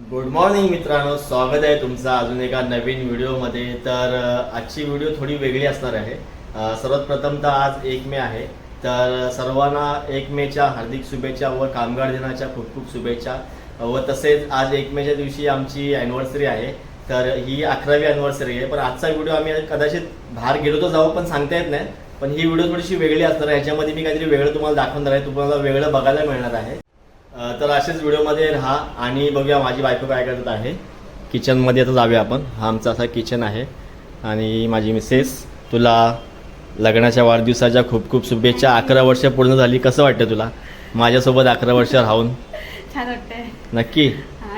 Good morning मित्रांनो. स्वागत आहे तुमचं अजून एका नवीन व्हिडिओमध्ये. तर आजची व्हिडिओ थोडी वेगळी असणार आहे. सर्वात प्रथम तर आज एक मे आहे. तर सर्वांना एक मेच्या हार्दिक शुभेच्छा व कामगार दिनाच्या खूप खूप शुभेच्छा. व तसेच आज एक मेच्या दिवशी आमची अॅनिव्हर्सरी आहे. तर ही अकरावी अॅनिव्हर्सरी आहे. पण आजचा व्हिडिओ आम्ही कदाचित बाहेर गेलो तर जाऊ पण सांगता येत नाही. पण ही व्हिडिओ थोडीशी वेगळी असणार आहे. ह्याच्यामध्ये मी काहीतरी वेगळं तुम्हाला दाखवणार आहे. तुम्हाला वेगळं बघायला मिळणार आहे. तर असेच व्हिडिओमध्ये राहा आणि बघूया माझी बायको काय करत आहे. किचनमध्ये आता जाऊया आपण. हा आमचा असा किचन आहे. आणि माझी मिसेस तुला लग्नाच्या वाढदिवसाच्या खूप खूप शुभेच्छा. अकरा वर्ष पूर्ण झाली. कसं वाटतं तुला? माझ्यासोबत अकरा वर्ष राहून. छान वाटतंय. नक्की.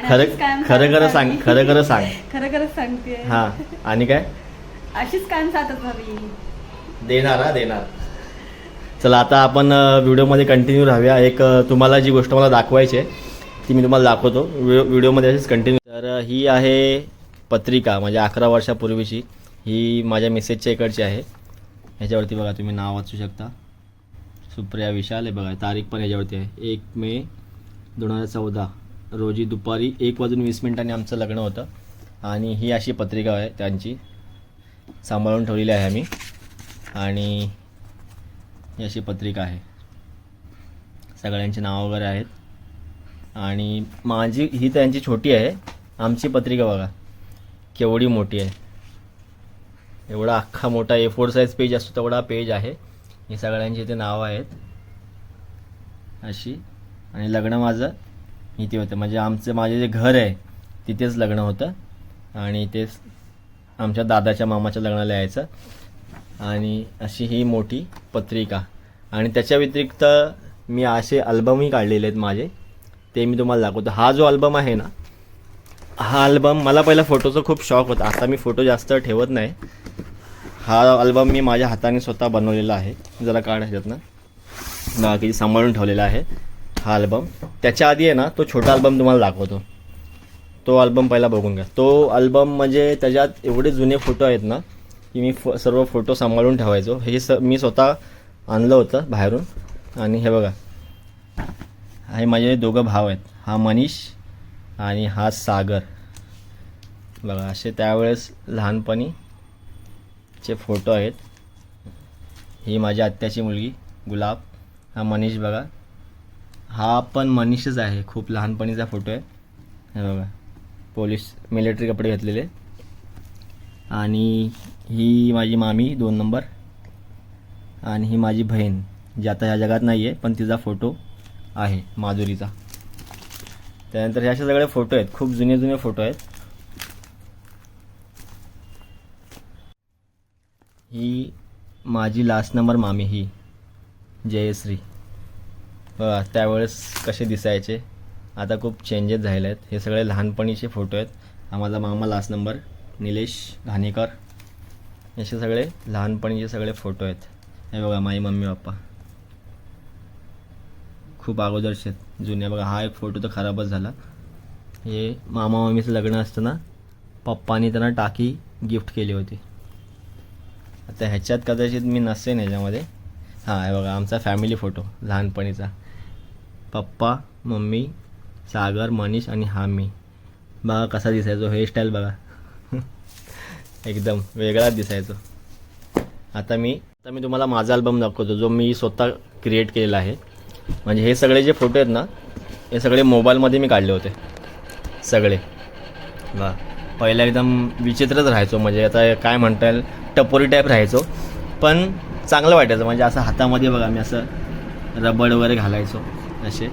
खरं खरं खरं सांग. खरं खरं सांग. खरं खरंच सांगते. हां. आणि काय? अशीच साथच हवी देणार हा देणार. चला आता आपण व्हिडिओमध्ये कंटिन्यू राहूया. एक तुम्हाला जी गोष्ट मला दाखवायची आहे ती मी तुम्हाला दाखवतो. व्हिडिओ व्हिडिओमध्ये असेच कंटिन्यू तर ही आहे पत्रिका म्हणजे अकरा वर्षापूर्वीची. ही माझ्या मेसेजच्या इकडची आहे. ह्याच्यावरती बघा तुम्ही नाव वाचू शकता. सुप्रिया विशाल आहे बघा तारीख पण ह्याच्यावरती आहे. एक मे दोन हजार चौदा रोजी दुपारी एक वाजून वीस मिनिटांनी आमचं लग्न होतं. आणि ही अशी पत्रिका आहे त्यांची. सांभाळून ठेवलेली आहे आम्ही. आणि ही अशी पत्रिका आहे. सगळ्यांची नावं वगैरे आहेत. आणि माझी ही त्यांची छोटी आहे. आमची पत्रिका बघा. केवढी मोठी आहे. एवढा अख्खा मोठा ए फोर साईज पेज असतो तेवढा पेज आहे. ही सगळ्यांची इथे नावं आहेत. अशी. आणि लग्न माझं इथे होतं. म्हणजे आमचं माझे जे घर आहे तिथेच लग्न होतं. आणि तेच आमच्या दादाच्या मामाच्या लग्नाला यायचं. आणि अशी ही मोठी पत्रिका. आणि त्याच्या व्यतिरिक्त मी असे अल्बमही काढलेले आहेत माझे. ते मी तुम्हाला दाखवतो. हा जो अल्बम आहे ना हा अल्बम मला पहिला फोटोचा खूप शॉक होता. आता मी फोटो जास्त ठेवत नाही. हा अल्बम मी माझ्या हाताने स्वतः बनवलेला आहे. जरा काढ ह्याच्यातनं बाकी सांभाळून ठेवलेला आहे हा अल्बम त्याच्या आधी आहे ना तो छोटा अल्बम तुम्हाला दाखवतो. तो अल्बम पहिला बघून घ्या. तो अल्बम म्हणजे त्याच्यात एवढे जुने फोटो आहेत ना की मी फ सर्व फोटो सांभाळून ठेवायचो. हे स मी स्वतः आणलं होतं बाहेरून. आणि हे बघा. हे माझे दोघं भाव आहेत. हा मनीष आणि हा सागर. बघा असे त्यावेळेस लहानपणीचे फोटो आहेत. ही माझी आत्याची मुलगी गुलाब. हा मनीष बघा. हा पण मनीषच आहे. खूप लहानपणीचा फोटो आहे. हे बघा. पोलीस मिलिटरी कपडे घातलेले. आणि ही माझी मामी दोन नंबर. आणि ही माझी बहीण जी आता ह्या जगात नाही आहे पण तिचा फोटो आहे माधुरीचा. त्यानंतर हे असे सगळे फोटो आहेत खूप जुने जुने फोटो आहेत. ही माझी लास्ट नंबर मामी ही जयश्री. बघा त्यावेळेस कसे दिसायचे आता खूप चेंजेस झाले आहेत. हे सगळे लहानपणीचे फोटो आहेत. हा माझा मामा लास्ट नंबर निलेश घाणेकर. असे सगळे लहानपणीचे सगळे फोटो आहेत. हे बघा माझी मम्मी पप्पा. खूप अगोदरचे आहेत. जुन्या बघा हा एक फोटो तर खराबच झाला. हे मामा मम्मीचं लग्न असताना पप्पानी त्यांना टाकी गिफ्ट केली होती. आता ह्याच्यात कदाचित मी नसेन ह्याच्यामध्ये. हां हे बघा आमचा फॅमिली फोटो लहानपणीचा. पप्पा मम्मी सागर मनीष आणि हा मी. बघा कसा दिसायचो हेअरस्टाईल बघा. एकदम वेगळाच दिसायचो. आता मी आता मी तुम्हाला माझा अल्बम दाखवतो जो मी स्वतः क्रिएट केलेला आहे. म्हणजे हे सगळे जे फोटो आहेत ना हे सगळे मोबाईलमध्ये मी काढले होते. सगळे. वा. पहिला एकदम विचित्रच राहायचो. म्हणजे आता काय म्हणता येईल टपोरी टाईप राहायचो. पण चांगलं वाटायचं. म्हणजे असं हातामध्ये बघा मी असं रबड वगैरे घालायचो. असे.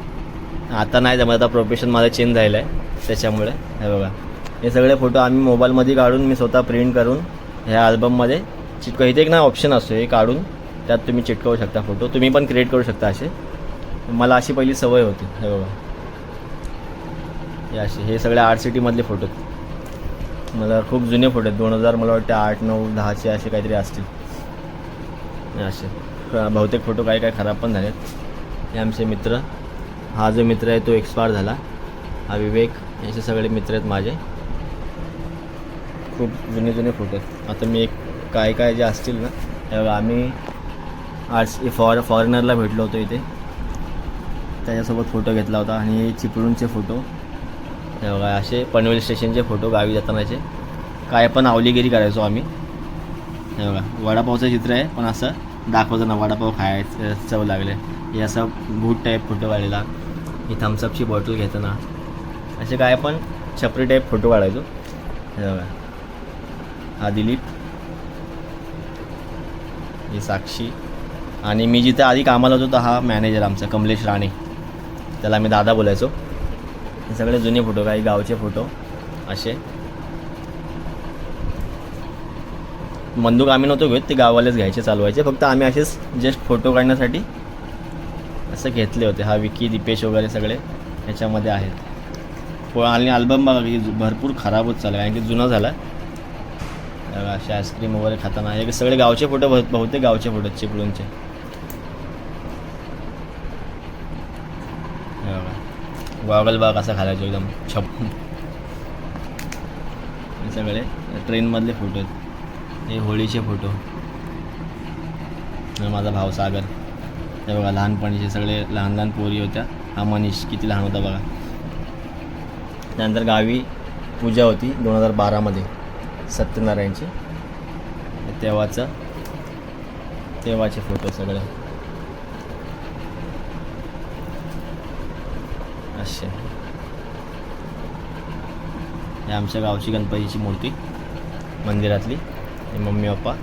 आता नाही जमत. आता प्रोफेशन माझं चेंज झालं आहे. त्याच्यामुळे हे बघा. हे सगळे फोटो आम्ही मोबाईलमध्ये काढून मी स्वतः प्रिंट करून ह्या अल्बममध्ये चिटकव इथे एक ना ऑप्शन असतो हे काढून त्यात तुम्ही चिटकवू शकता फोटो तुम्ही पण क्रिएट करू शकता असे. मला अशी पहिली सवय होती हे बघा. हे असे हे सगळे आर्ट सिटीमधले फोटो आहेत मला खूप जुने फोटो आहेत. दोन हजार मला वाटते आठ नऊ दहाचे असे काहीतरी असतील. असे. बहुतेक फोटो काही काही खराब पण झालेत. हे आमचे मित्र. हा जो मित्र आहे तो एक्सपायर झाला. हा विवेक. याचे सगळे मित्र आहेत माझे. खूप जुने जुने फोटो आहेत. आता मी एक काय काय जे असतील ना हे बघा आम्ही आर्ट्स फॉर फॉरेनरला भेटलो होतो इथे. त्याच्यासोबत फोटो घेतला होता आणि चिपळूणचे फोटो बघा असे पनवेल स्टेशनचे फोटो गावी जातानाचे. काय पण आवलीगिरी करायचो आम्ही. हे बघा वडापावचं चित्र आहे पण असं दाखवतो ना वडापाव खायचं चव लागले. हे असं बूट टाईप फोटो काढलेला. ही थम्सअपची बॉटल घेताना. असे काय पण छपरी टाईप फोटो काढायचो. हे बघा. हा दिलीप. ही साक्षी. आणि मी जिथे आधी कामाला होतो तर हा मॅनेजर आमचा कमलेश राणे. त्याला आम्ही दादा बोलायचो. हे सगळे जुने फोटो काही गावचे फोटो असे. बंदूक आम्ही नव्हतो घेत ते गाववालेच घ्यायचे चालवायचे. फक्त आम्ही असेच जस्ट फोटो काढण्यासाठी असं घेतले होते. हा विकी दीपेश वगैरे सगळे ह्याच्यामध्ये आहेत. आणि अल्बम बघा भरपूर खराब होत चालला कारण की जुना झाला आहे असे आईस्क्रीम वगैरे खाताना. हे सगळे गावचे फोटो बहुतेक गावचे फोटो आहेत चिपळूणचे. हे बघा. गॉगल बाग असा घालायचो एकदम छप हे सगळे ट्रेनमधले फोटो आहेत. हे होळीचे फोटो. माझा भाऊ सागर. हे बघा लहानपणीचे सगळे लहान लहान पोरी होत्या. हा मनीष किती लहान होता बघा. त्यानंतर गावी पूजा होती दोन हजार बारामध्ये. सत्यनारायणची. तेव्हाचा तेव्हाचे फोटो सगळे. असे हे आमच्या गावची गणपतीची मूर्ती मंदिरातली. हे मम्मी पप्पा.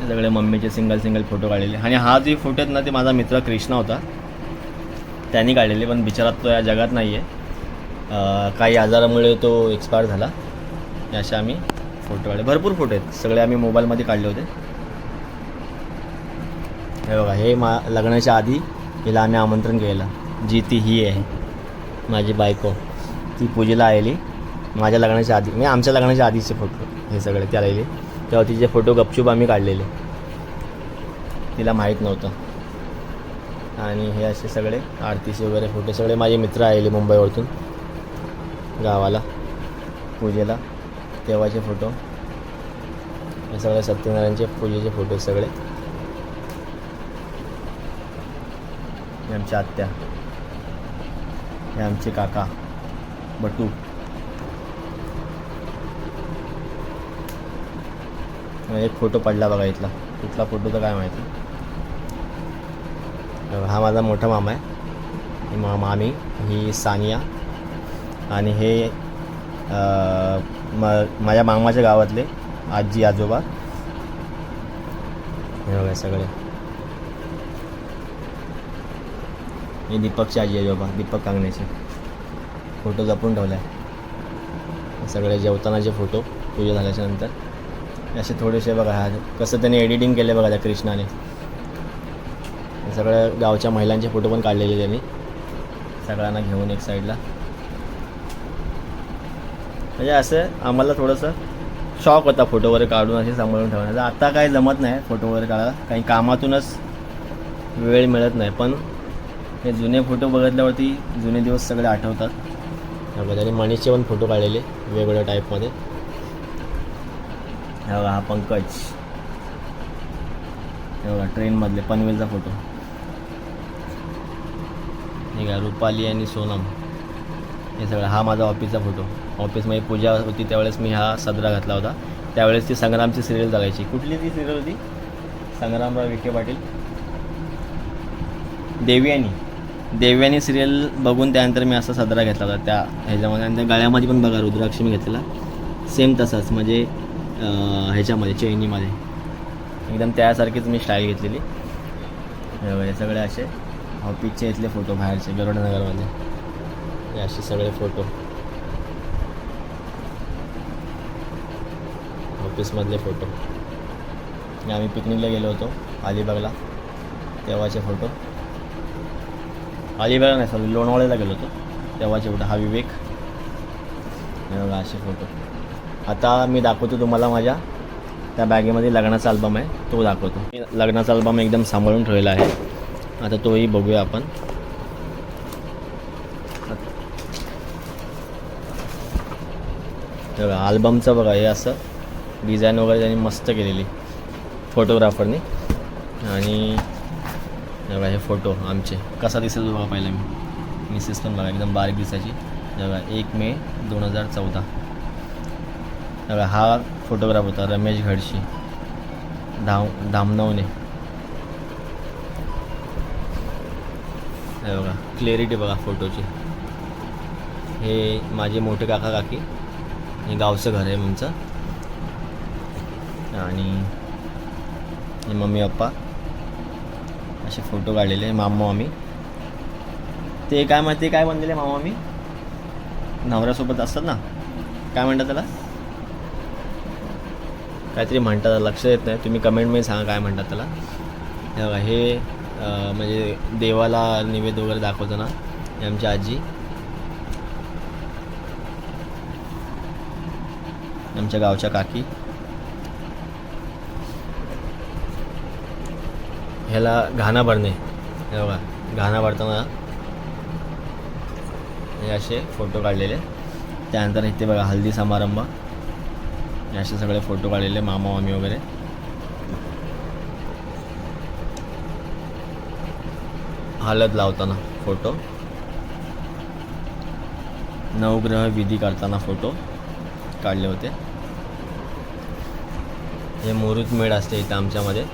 हे सगळे मम्मीचे सिंगल सिंगल फोटो काढलेले. आणि हा जे फोटो आहेत ना ते माझा मित्र कृष्णा होता. त्यांनी काढलेले पण बिचारात तो या जगात नाही आहे काही आजारामुळे तो एक्सपायर झाला. हे असे आम्ही फोटो काढले. भरपूर फोटो आहेत. सगळे आम्ही मोबाईलमध्ये काढले होते. हे बघा हे मा लग्नाच्या आधी हिला आम्ही आमंत्रण केलं जी ती ही आहे माझी बायको. ती पूजेला आलेली. माझ्या लग्नाच्या आधी म्हणजे आमच्या लग्नाच्या आधीचे फोटो हे सगळे त्या आलेले. तेव्हा तिचे फोटो गपचूप आम्ही काढलेले. तिला माहीत नव्हतं. आणि हे असे सगळे आरतीचे वगैरे फोटो सगळे माझे मित्र आलेले मुंबईवरतून. गावाला पूजेला तेव्हाचे फोटो हे सगळे सत्यनारायणचे पूजेचे फोटो सगळे. हे आमच्या आत्या. हे आमचे काका. बटू. एक फोटो पडला बघा इथला. कुठला फोटो तर काय माहिती हा माझा मोठा मामा आहे. मा मामी ही सानिया. आणि हे म माझ्या मामाच्या गावातले आजी आजोबा. हे बघा सगळे. हे दीपकचे आजी आजोबा दीपक कांगण्याचे. फोटो जपून ठेवला आहे सगळे जेवतानाचे फोटो पूजा झाल्याच्यानंतर. असे थोडेसे बघा कसं त्याने एडिटिंग केले बघा त्या कृष्णाने. सगळ्या गावच्या महिलांचे फोटो पण काढलेले त्यांनी. सगळ्यांना घेऊन एक साईडला म्हणजे असं आम्हाला थोडंसं शॉक होता फोटो वगैरे काढून असे सांभाळून ठेवण्याचा. आता काय जमत नाही फोटो वगैरे काढायला. काही कामातूनच वेळ मिळत नाही. पण हे जुने फोटो बघितल्यावरती जुने दिवस सगळे आठवतात. त्यांनी मनीषचे पण फोटो काढलेले वेगवेगळ्या टाईपमध्ये हे बघा हा पंकज. हे बघा ट्रेनमधले पनवेलचा फोटो हे का रुपाली आणि सोनम. हे सगळं हा माझा ऑफिसचा फोटो ऑफिसमध्ये पूजा होती त्यावेळेस मी हा सदरा घातला होता. त्यावेळेस ती संग्रामची सिरियल चालायची कुठली ती सिरियल होती? संग्रामराव विखे पाटील. देवयानी. देवयानी सिरियल बघून त्यानंतर मी असा सदरा घेतला होता. त्या ह्याच्यामध्ये आणि त्या गळ्यामध्ये पण बघा रुद्राक्ष मी घेतलेला. सेम तसाच म्हणजे ह्याच्यामध्ये चैनीमध्ये. एकदम त्यासारखीच मी स्टाईल घेतलेली. हे सगळे असे ऑफिसचे इथले फोटो बाहेरचे गरुडनगरमध्ये हे असे सगळे फोटो ऑफिसमधले फोटो. आणि आम्ही पिकनिकला गेलो होतो अलिबागला तेव्हाचे फोटो. अलिबागला नाही सॉरी लोणावळ्याला गेलो होतो तेव्हाचे फोटो. हा विवेक. असे फोटो. आता मी दाखवतो तुम्हाला माझ्या त्या बॅगेमध्ये लग्नाचा अल्बम आहे तो दाखवतो. मी लग्नाचा अल्बम एकदम सांभाळून ठेवलेला आहे. आता तोही बघूया आपण. बघा अल्बमचं बघा हे असं. डिझाईन वगैरे त्यांनी मस्त केलेली फोटोग्राफरनी. आणि बघा हे फोटो आमचे. कसा दिसेल बघा पहिला मी. मिसेस पण बघा एकदम बारीक दिसायची. बघा एक मे दोन हजार चौदा. बघा हा फोटोग्राफ होता रमेश घडशी. धाव धामनवने बघा क्लिअरिटी बघा फोटोची हे माझे मोठे काका काकी. हे गावचं घर आहे आमचं. आणि मम्मी पप्पा. असे फोटो काढलेले मामा आम्ही. ते काय म्हणते काय बनलेले मामा आम्ही? नवऱ्यासोबत असतात ना? काय म्हणतात त्याला? काहीतरी म्हणतात लक्ष येत नाही. तुम्ही कमेंटमध्ये सांगा काय म्हणतात त्याला. हे बघा हे म्हणजे देवाला निवेद वगैरे दाखवताना हे आमची आजी. आमच्या गावच्या काकी. ह्याला घाणा भरणे. हे बघा घाणा भरताना हे असे फोटो काढलेले. त्यानंतर इथे बघा हल्दी समारंभ. हे असे सगळे फोटो काढलेले मामा मामी वगैरे. हळद लावताना फोटो. नवग्रह विधी करताना फोटो काढले होते. हे मुहूर्तमेढ असते इथं आमच्यामध्ये.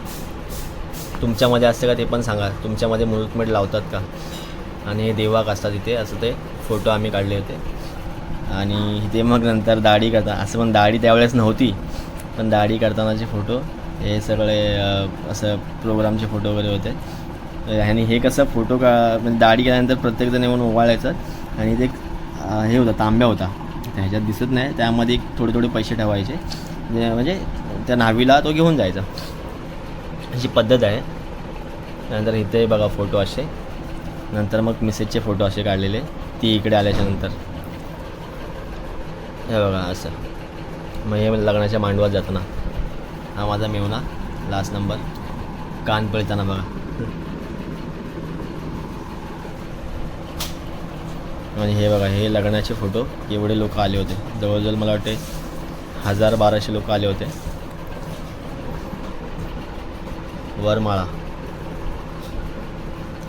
तुमच्यामध्ये असते का ते पण सांगा. तुमच्यामध्ये मुहूर्तमेढ लावतात का? आणि हे देवाक असतात इथे असं ते फोटो आम्ही काढले होते. आणि इथे मग नंतर दाढी करता असं पण दाढी त्यावेळेस नव्हती. पण दाढी करतानाचे फोटो हे सगळे असं प्रोग्रामचे फोटो वगैरे होते. आणि हे कसं फोटो का म्हणजे दाढी केल्यानंतर प्रत्येकजण येऊन ओवाळायचं. आणि ते हे होता तांब्या होता. त्या ह्याच्यात दिसत नाही. त्यामध्ये थोडे थोडे पैसे ठेवायचे. जे- म्हणजे त्या न्हावीला तो घेऊन जायचा. अशी पद्धत आहे. नंतर इथे बघा फोटो असे. नंतर मग मिसेसचे फोटो असे काढलेले. ती इकडे आल्याच्यानंतर. हे बघा असं. मग हे लग्नाच्या मांडवात जाताना. हा माझा मेवना लास्ट नंबर कान पळताना बघा. आणि हे बघा हे लग्नाचे फोटो. एवढे लोक आले होते. जवळजवळ मला वाटते हजार बाराशे लोक आले होते. वरमाळा.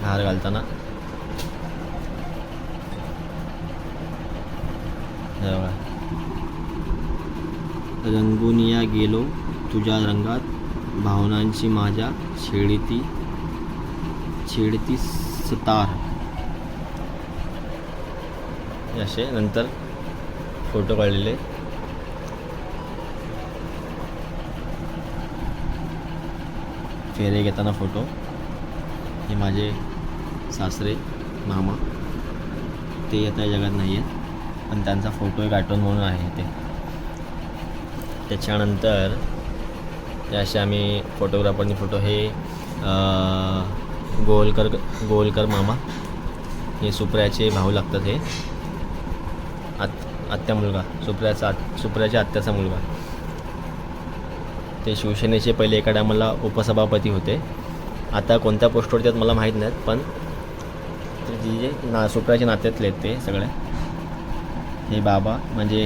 हार घालताना. हे रंगुनिया गेलो तुझ्या रंगात भावनांची माझ्या छेडती छेडती सतार. असे नंतर फोटो काढलेले. फेरे घेताना फोटो. हे माझे सासरे मामा ते आता जगात नाही आहेत पण त्यांचा फोटो एक आठवण म्हणून आहे ते. त्याच्यानंतर ते असे आम्ही फोटोग्राफरनी फोटो हे गोलकर गोलकर मामा हे सुप्र्याचे भाऊ लागतात हे. आत आत्या मुलगा सुप्र्याचा आत सुप्र्याच्या आत्याचा मुलगा. ते शिवसेनेचे पहिले एका टायमाला उपसभापती होते. आता कोणत्या पोस्टवर त्यात मला माहीत नाहीत पण तर जे जे ना सुप्राचे नात्यातले आहेत ते सगळे. हे बाबा म्हणजे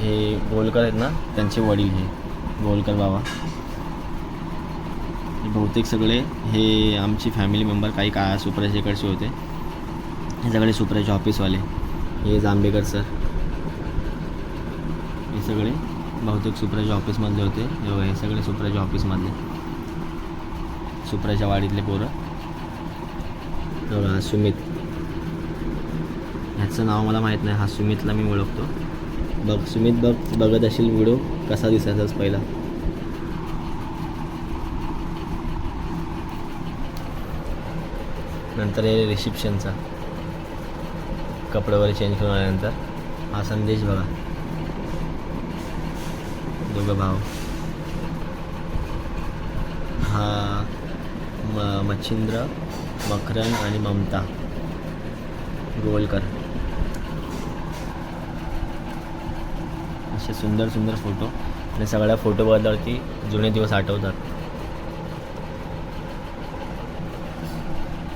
हे गोलकर आहेत ना त्यांचे वडील हे गोलकर बाबा. हे बहुतेक सगळे हे आमची फॅमिली मेंबर काही का सुप्राच्या होते. हे सगळे सुप्राचे ऑफिसवाले हे जांभेकर सर हे सगळे बहुतेक सुप्राच्या ऑफिसमधले होते. हे हे सगळे सुप्राच्या ऑफिसमधले सुप्राच्या वाडीतले पोरं. तर हा सुमित. ह्याचं नाव मला माहीत नाही हा सुमितला मी ओळखतो. बघ सुमित बघ बघत असेल व्हिडिओ कसा दिसायचाच पहिला. नंतर हे रिसेप्शनचा कपडे वगैरे चेंज करून आल्यानंतर हा संदेश बघा. दोघं भाव हा म मच्छिंद्र मखरन आणि ममता. गोलकर. असे सुंदर सुंदर फोटो. आणि सगळ्या फोटो बदलवरती जुने दिवस आठवतात.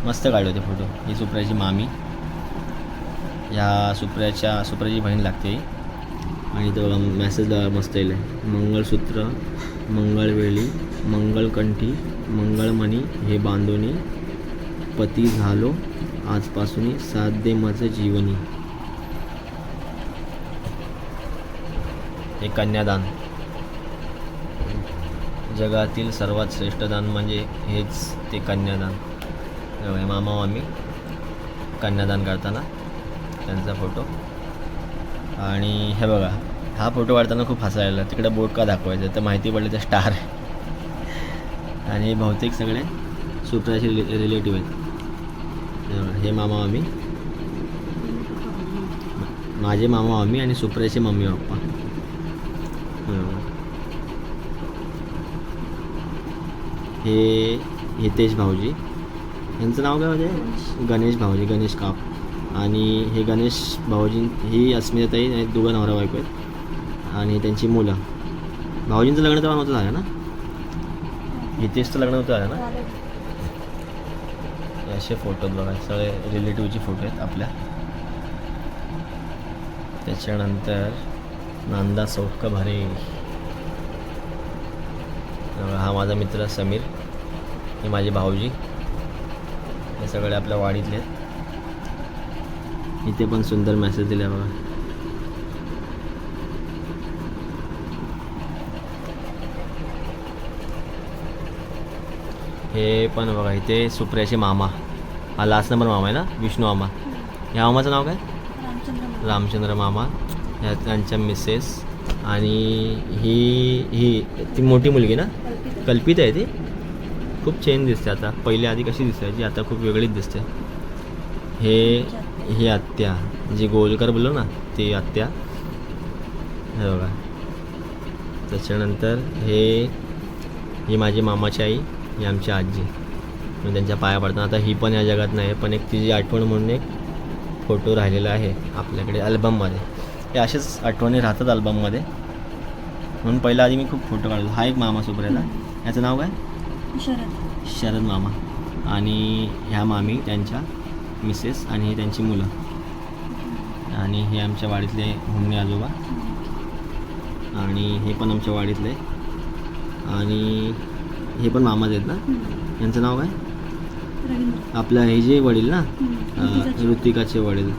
मस्त काढले होते फोटो. ही सुप्रियाची मामी. ह्या सुप्रियाच्या सुप्रियाची बहीण लागते. आणि तो मेसेज मस्त येईल. मंगळसूत्र मंगळवेळी मंगळकंठी मंगळमणी हे बांधोनी पती झालो आजपासून साथ दे माझं जीवनी हे कन्यादान. जगातील सर्वात श्रेष्ठ दान म्हणजे हेच ते कन्यादान. मामा मामी कन्यादान करताना त्यांचा फोटो. आणि हे बघा हा फोटो काढताना खूप हसायला तिकडे बोट का दाखवायचं? तर माहिती पडलं तर स्टार आहे. आणि बहुतेक सगळे सुप्राचे रिले रिलेटिव्ह आहेत. हे मामा मामी माझे मामा मामी आणि सुप्राचे मम्मी पप्पा. हे हितेश भाऊजी. यांचं नाव काय म्हणजे गणेश. भाऊजी गणेश काप. आणि हे गणेश भाऊजी ही अस्मिताताई आणि दोघं नवरा बायको आहेत. आणि त्यांची मुलं. भाऊजींचं लग्न तेव्हा नव्हतं झालं ना? हितेशचं लग्न होतं झालं ना? असे फोटो बघा सगळे रिलेटिव्हचे फोटो आहेत आपल्या. त्याच्यानंतर नांदा चौक भारे. हा माझा मित्र समीर हे माझे भाऊजी. हे सगळे आपल्या वाडीतले आहेत. इथे पण सुंदर मेसेज दिला बघा. हे पण बघा इथे सुप्रियाचे मामा. हा लास्ट नंबर मामा आहे ना? विष्णू मामा. या मामाचं नाव काय? रामचंद्र रामचंद्र मामा. ह्या त्यांच्या मिसेस आणि ही ही ती मोठी मुलगी ना? कल्पित. आहे ती. खूप चेंज दिसते आता. पहिले आधी कशी दिसायची आता खूप वेगळीच दिसते. हे ही आत्या. जी गोलकर बोललो ना ती आत्या. हे बघा. त्याच्यानंतर हे ही माझी मामाची आई ही आमची आजी. मी त्यांच्या पाया पडताना. आता ही पण या जगात नाही पण एक तिची आठवण म्हणून एक फोटो राहिलेला आहे आपल्याकडे अल्बममध्ये हे असेच आठवणी राहतात अल्बममध्ये म्हणून पहिला आधी मी खूप फोटो काढलो हा एक मामा सुप्रियाला. याचं नाव काय? शरद. शरद मामा. आणि ह्या मामी त्यांच्या मिसेस आणि हे त्यांची मुलं. आणि हे आमच्या वाडीतले हुमणे आजोबा. आणि हे पण आमच्या वाडीतले. आणि हे पण मामाच आहेत ना? यांचं नाव काय? आपलं हे जे वडील ना ऋतिकाचे. वडील.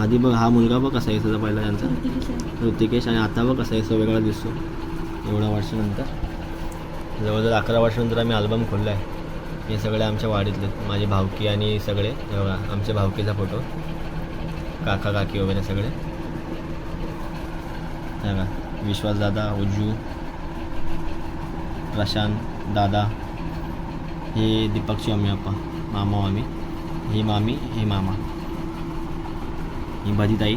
आधी बघ हा मुलगा बघ कसा आहे पहिला त्यांचा. ऋतिकेश आणि आता बघ कसा आहे वेगळा दिसतो. एवढ्या वर्षानंतर. जवळजवळ अकरा वर्षानंतर आम्ही अल्बम खोलला आहे हे सगळे आमच्या वाडीतले. माझी भावकी आणि सगळे बघा आमच्या भावकीचा फोटो काका काकी वगैरे सगळे. बघा विश्वास दादा उज्जू प्रशांत दादा. हे दीपकची मम्मी पप्पा मामा मामी ही मामी हे मामा. ही ताई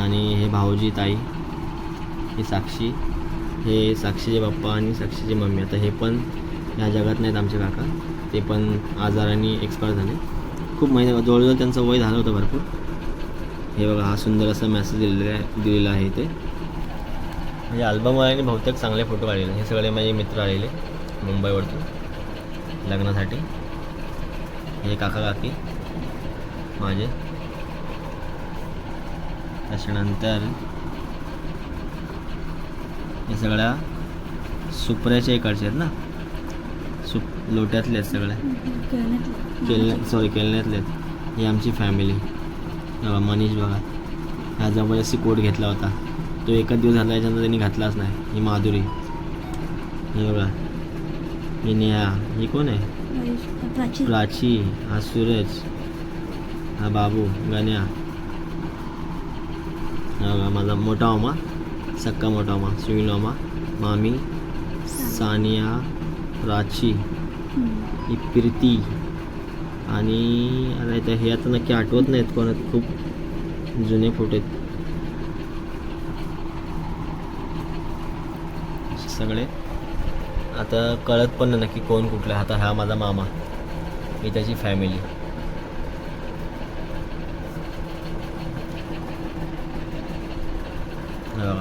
आणि हे भाऊजी ताई ही साक्षी हे साक्षीचे पप्पा आणि साक्षीची मम्मी. आता हे पण ह्या जगात नाहीत आमचे काका. ते पण आजाराने एक्सपायर झाले. खूप महिने जवळजवळ त्यांचं वय झालं होतं भरपूर. हे बघा हा सुंदर असा मेसेज दिलेला आहे दिलेला आहे ते म्हणजे अल्बमवाल्याने बहुतेक चांगले फोटो काढलेले. हे सगळे माझे मित्र आलेले मुंबईवरतून. लग्नासाठी. हे काका काकी. माझे. त्याच्यानंतर हे सगळ्या सुपऱ्याच्या इकडचे आहेत ना? सुप लोट्यातले आहेत सगळ्या खेळण्यातलं. केलने सॉरी केलण्यातले आहेत. ही आमची फॅमिली बघा मनीष बघा. ह्या जबरदस्ती कोट घेतला होता. तो एकच दिवस झाला याच्यानंतर त्यांनी घातलाच नाही. ही माधुरी. हे बघा. नेहा ही कोण आहे प्राची हा सूरज हा बाबू गण्या माझा मोठा मामा सक्का मोठा मामा सुनील मामा मामी सानिया प्राची. ही प्रीती आणि आता इथं हे आता नक्की आठवत नाहीत कोण आहेत खूप जुने फोटो आहेत सगळे आता कळत पण नाही नक्की कोण कुठला आता हा माझा मामा. ही त्याची फॅमिली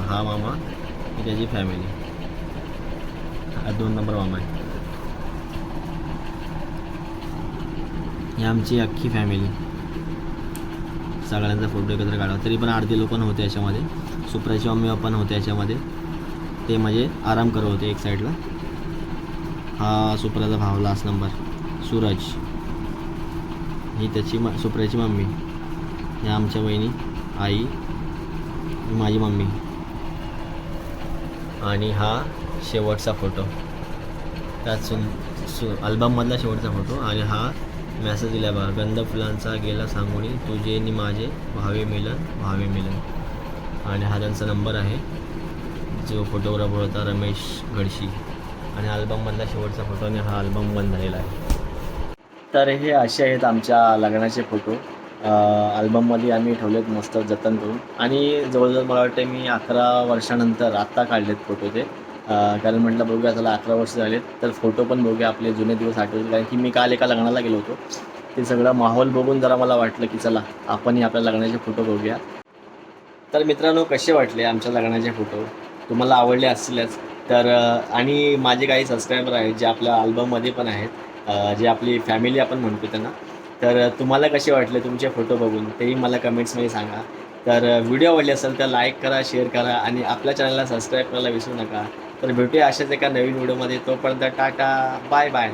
हा मामा ही त्याची फॅमिली हा दोन नंबर मामा आहे. ही आमची अख्खी फॅमिली सगळ्यांचा फोटो एकत्र काढा. तरी पण अर्धे लोक नव्हते याच्यामध्ये. सुप्राची मम्मी पण होते याच्यामध्ये. ते म्हणजे आराम करत होते एक साईडला हा सुप्राचा भाव लास्ट नंबर सूरज. ही त्याची म सुप्राची मम्मी. ह्या आमच्या बहिणी आई माझी मम्मी. आणि हा शेवटचा फोटो. त्यात सुन सु अल्बममधला शेवटचा फोटो आणि हा मेसेज दिला बा गंध फुलांचा गेला सांगून तुझे नि माझे भावे मिलन भावे मिलन. आणि हा त्यांचा नंबर आहे. जो फोटोग्राफर होता रमेश गडशी आणि अल्बममधला शेवटचा फोटो आणि हा अल्बम बंद झालेला आहे. तर हे असे आहेत आमच्या लग्नाचे फोटो अल्बममध्ये आम्ही ठेवलेत मस्त जतन करून. आणि जवळजवळ मला वाटतं मी अकरा वर्षानंतर आत्ता काढलेत फोटो ते. कारण म्हटलं बघूया त्याला अकरा वर्ष झालेत तर फोटो पण बघूया आपले जुने दिवस आठवतील. कारण की मी काल एका लग्नाला गेलो होतो. ते सगळं माहोल बघून जरा मला वाटलं की चला आपणही आपल्या लग्नाचे फोटो बघूया. तर मित्रांनो कसे वाटले आमच्या लग्नाचे फोटो तुम्हाला आवडले असतीलच. तर आणि माझे काही सबस्क्रायबर आहेत जे आपल्या अल्बममध्ये पण आहेत जे आपली फॅमिली आपण म्हणतो त्यांना. तर तुम्हाला कसे वाटले तुमचे फोटो बघून तेही मला कमेंट्समध्ये सांगा. तर व्हिडिओ आवडले असेल तर लाईक करा शेअर करा आणि आपल्या चॅनलला सबस्क्राईब करायला विसरू नका. तर भेटूया अशाच एका नवीन व्हिडिओमध्ये तोपर्यंत टाटा बाय बाय